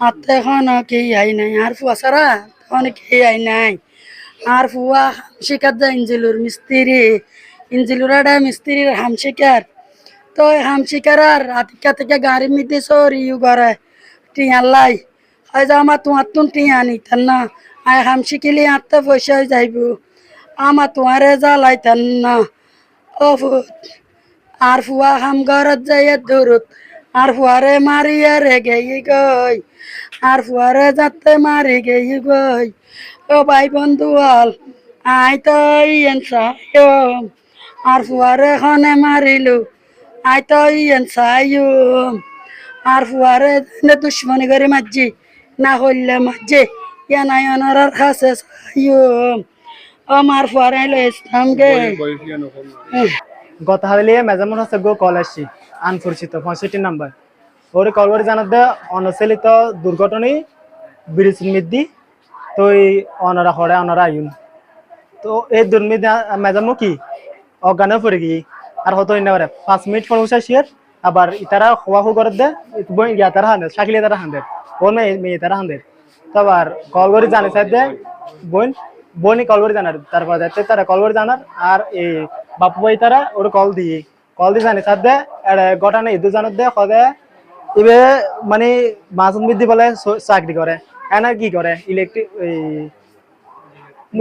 আর তো এখন কেই আই নাই, আর ফুয়া সারা তখন কেই আই নাই। আর ফুয়া শিকার যা ইঞ্জিলুর মিস্ত্রি, ইঞ্জিলুর একটা মিস্ত্রির হাম শিকার তো হাম শিকার আর রাতিকা থেকে গাড়ি মিতে সরি ইউ করে টিয়া লাই। হয় যা আমার তোমার তুন টিয়া নিতেন না আয় হাম শিখিলি আত্মা পয়সা যাইব। আমার তোমারে জ্বালাইতেন না। ও আর ফুয়া হাম ঘরত যাইয়া দৌড়ত আর ফুয়ারে মারিয়া রে গেই গই আর ফুয়ারে যাতে মারি গেই গই। ও ভাই বন্ধু আল আই তো ইয়েন সাইম আর ফুয়ারে খনে মারিলু আই তো ইয়েন আর ফুয়ারে নে দুশ্মনী করে মাঝি না হইলে মাঝি ইয়া নাই অনার কাছে সাইম আমার ফুয়ারে লো ইসলাম গে গত হাবিলিয়ে মেজামুল হাসান গো কল আসছি। আনপরিচিত, পঁয়ষট্টি নাম্বার। ওরে কল করে জানাতে অনচলিত দুর্ঘটনায় ব্রিজ মিদ্দি তো এই অনারা হরে, অনারা আইন তো এই দুর্মিদ মেজামু কি? অজ্ঞানে পড়ে গিয়ে। আর হতো না পাঁচ মিনিট পর উঠে শিয়ার আবার ইতারা হওয়া হু করে দে বই গিয়া তারা হান্দে সাকিলে তারা হান্দে ওর মেয়ে মেয়ে তারা হান্দে তো আবার কল করে জানে সাইড দে, বোন, বোনই কল করে জানার, তারপর তারা কল করে জানার, আর এই বাপু ভাই তারা ওর কল দিয়ে কল দিয়ে জানে সাথে ঘটনা ইদু জানার দে কদে এবে মানে মাসুম বিদ্যি বলে চাকরি করে এনা কি করে ইলেকট্রিক এই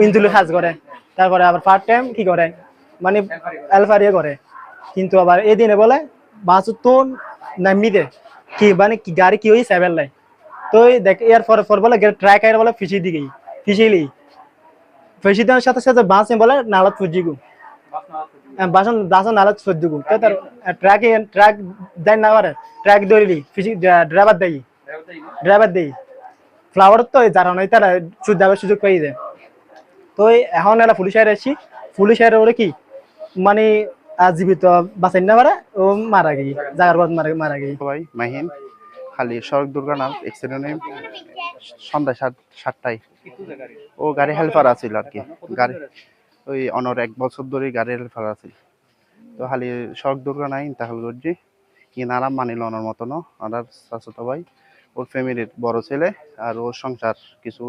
ইন্দুলের কাজ করে তারপরে আবার পার্ট টাইম কি করে মানে এলফারিয়া করে কিন্তু আবার এই দিনে বলে বাসু তো নামি দে, কি মানে কি গাড়ি কি হই সেভেন লাই তো দেখ এর পর পর বলে ট্র্যাক আইর বলে ফিসি দিকে ফিসিলি ফিসি দেওয়ার সাথে সাথে বাস বলে নালাত ফুজিগু বাসন বাসন নালাত ফুজিগু তো তার ট্র্যাক ট্র্যাক দেন না পারে ট্র্যাক দৌড়িলি ফিসি ড্রাইভার দেই ড্রাইভার দেই ফ্লাওয়ার তো যারা নয় তারা দেওয়ার সুযোগ পেয়ে যায়। তো এখন এরা পুলিশ আইরে আসছি পুলিশ আইরে ওরে কি? মানে জীবিত বাঁচাই না পারে ও মারা গেই জাগার পর মারা মারা গেই সবাই মাহিন, খালি সড়ক দুর্ঘটনা অ্যাক্সিডেন্টে সন্ধ্যা সাত সাতটায়। ও গাড়ি হেল্পার আছিল আর কি। গাড়ি ওই অনর এক বছর ধরে গাড়ি হেল্পার আছে। তো খালি সড়ক দুর্ঘটনায় ইন্তাকাল করছি। কি নারাম মানিল অনর মতন ওনার চাচাতো ভাই, ওর ফ্যামিলির বড় ছেলে আর ওর সংসার কিছু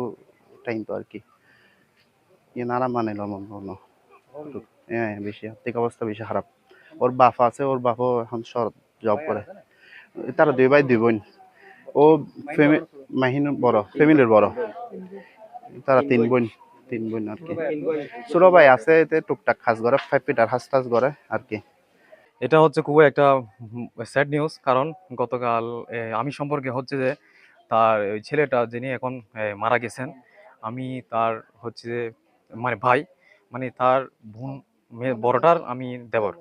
টাইম তো আর কি। কি নারাম মানিল মতন হ্যাঁ বেশি আর্থিক অবস্থা বেশি খারাপ। ওর বাপ আছে, ওর বাপও এখন শহর জব করে। তারা দুই ভাই, দুই বোন। ও ফ্যামি মাহিন বড় ফ্যামিলির বড়। তারা তিন বোন। তিন বোন আর কি। ছোট ভাই আছে এতে টুকটাক কাজ করে ফাইভ ফিটার হাস টাজ করে আর কি। এটা হচ্ছে খুবই একটা স্যাড নিউজ কারণ গতকাল আমি সম্পর্কে হচ্ছে যে তার ওই ছেলেটা যিনি এখন মারা গেছেন আমি তার হচ্ছে যে মানে ভাই মানে তার বোন মেয়ে বড়টার আমি দেবর।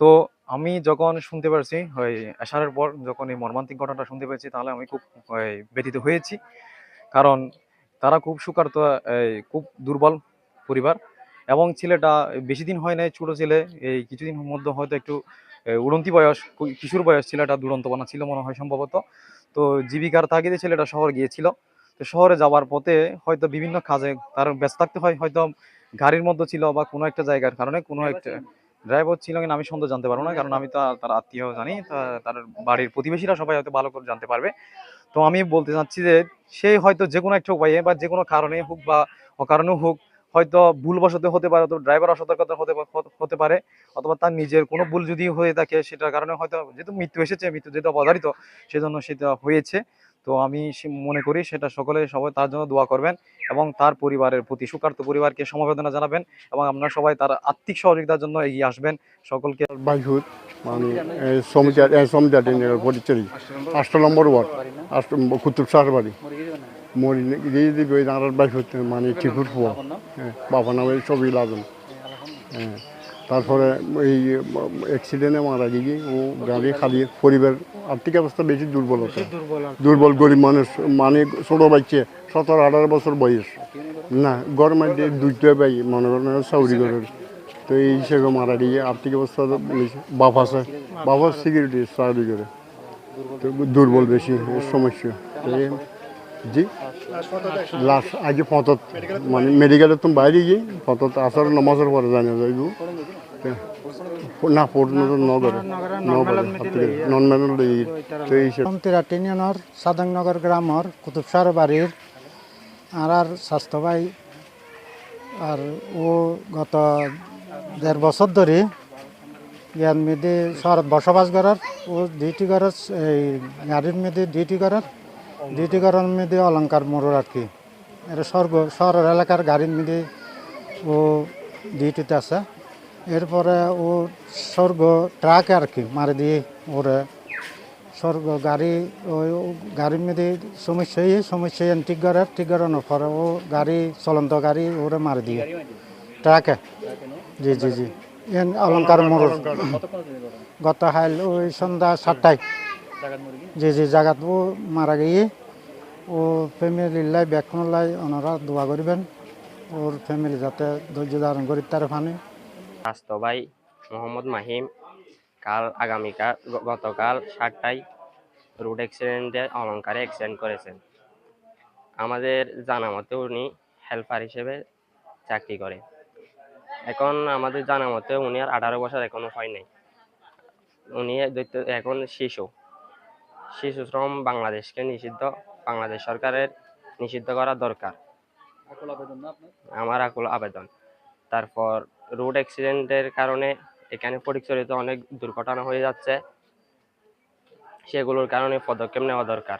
তো আমি যখন শুনতে পারছি ওই আসারের পর যখন এই মর্মান্তিক ঘটনাটা শুনতে পেরেছি তাহলে আমি খুব ওই, ব্যথিত হয়েছি। কারণ তারা খুব সুকার্ত খুব দুর্বল পরিবার এবং ছেলেটা বেশি দিন হয় নাই ছোট ছেলে এই কিছুদিন মধ্যে হয়তো একটু উড়ন্তি বয়স কিশোর বয়স ছেলেটা দুরন্ত বানা ছিল মনে হয় সম্ভবত। তো জীবিকার তাগিদে ছেলেটা শহর গিয়েছিল। তো শহরে যাওয়ার পথে হয়তো বিভিন্ন কাজে তার ব্যস্ত থাকতে হয় হয়তো গাড়ির মধ্যে ছিল বা কোনো একটা জায়গার কারণে কোনো একটা ড্রাইভার ছিল কিনা আমি সন্দেহ জানতে পারব না কারণ আমি তো তার আত্মীয় জানি তার বাড়ির প্রতিবেশীরা সবাই হয়তো ভালো করে জানতে পারবে। তো আমি বলতে চাচ্ছি যে সে হয়তো যে কোনো একটা উপায়ে বা যে কোনো কারণে হোক বা অকারণে হোক, হয়তো ভুলবশত হতে পারে অথবা ড্রাইভার অসতর্কতা হতে হতে- পারে অথবা তার নিজের কোনো ভুল যদি হয়ে থাকে সেটার কারণে হয়তো যেহেতু মৃত্যু এসেছে, মৃত্যু যেহেতু অবধারিত, সেজন্য সেটা হয়েছে। তো আমি মনে করি সেটা সকলে সবাই তার জন্য দোয়া করবেন এবং তার পরিবারের প্রতি সুকার্ত পরিবারকে সমবেদনা জানাবেন এবং আপনারা সবাই তার আর্থিক সহযোগিতার জন্য এগিয়ে আসবেন। সকলকে মানে সমিতার পরিচয়। আষ্ট নম্বর ওয়ার্ড, আষ্ট মানে হ্যাঁ বাবা নামে ছবি লাজন হ্যাঁ। তারপরে এই অ্যাক্সিডেন্টে মারা গিয়ে ও গাড়ি খালি পরিবার আর্থিক অবস্থা বেশি দুর্বলতা দুর্বল গরিব মানুষ মানে ছোটো বাচ্চা সতেরো আঠারো বছর বয়স। না গরম মধ্যে দুইটা ভাই মনে করেন চাউরি করার তো এই হিসেবে মারা গিয়ে আর্থিক অবস্থা। বাপ আছে। বাবার সিকিউরিটি চাকরি করে। তো দুর্বল বেশি সমস্যা। জি। লাশ আগে ফতত মানে মেডিকেলের তো বাইরে গিয়ে ফতত আসার নমাজের পরে জানা যাইব না পূর্ণ নগরে নগরে নন সাদংনগর গ্রামের কুতুবসার বাড়ির আর আর স্বাস্থ্য ভাই আর ও গত দেড় বছর ধরে ইয়ার মেয়েদে শহরত বসবাস করার ও ডিউটি করার এই গাড়ির মেয়েদে ডিউটি করার ডিউটি করার মেয়েদে অলঙ্কার মোড়র আর কি। এটা স্বর্গ শহরের এলাকার গাড়ির মেয়েদে ও ডিউটিতে আছে। এরপরে ও স্বর্গ ট্রাক আর কি মারি দিয়ে ওরে স্বর্গ গাড়ি, ওই গাড়ির মধ্যে সমস্যা হয়ে সমস্যা ঠিক করার ঠিক পরে ও গাড়ি, চলন্ত গাড়ি ওরে মারি দিয়ে। ট্রাকে। জি জি জি। এন অলঙ্কার মোড় গত হাইল ওই সন্ধ্যা সাতটায়। জি জি জায়গাত ও মারা গিয়ে ও ফ্যামিলির লাই ব্যাগখনের লাই, ওনারা দোয়া করবেন। ওর ফ্যামিলি যাতে ধৈর্য ধারণ করি তার ফানে স্বাস্থ্য ভাই মোহাম্মদ মাহিম। কাল আগামীকাল গতকাল সাতটায় রোড অ্যাক্সিডেন্টে অলঙ্কারে অ্যাক্সিডেন্ট করেছেন। আমাদের জানা মতে উনি হেল্পার হিসেবে চাকরি করে। এখন আমাদের জানা মতে উনি আর আঠারো বছর এখনও হয় নাই। উনি এখন শিশু। শিশু শ্রম বাংলাদেশকে নিষিদ্ধ বাংলাদেশ সরকারের নিষিদ্ধ করা দরকার। আমার আকুল আবেদন। তারপর রোড অ্যাক্সিডেন্টের কারণে এখানে পরিচালিত অনেক দুর্ঘটনা হয়ে যাচ্ছে। সেগুলোর কারণে পদক্ষেপ নেওয়া দরকার।